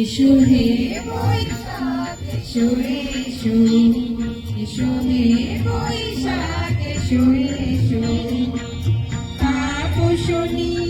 Issue হে issue হে issue issue হে ইসু ইসু পাপ শুনি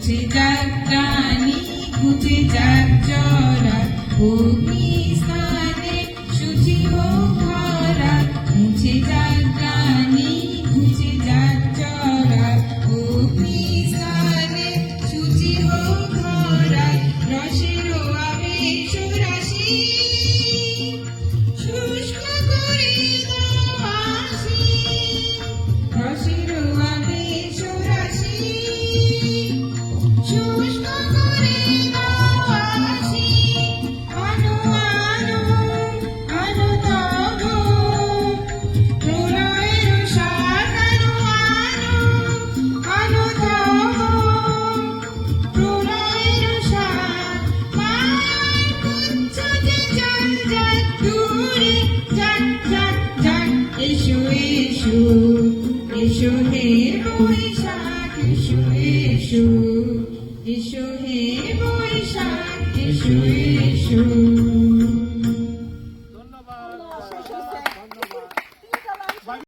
খুঁজে যাক প্রাণী খুঁজে যাক জরা অগ্নি স্থানে শুচি হোক ভরা মুছে যাক ইসু ইসু হে বৈশাখ ইসু ইসু।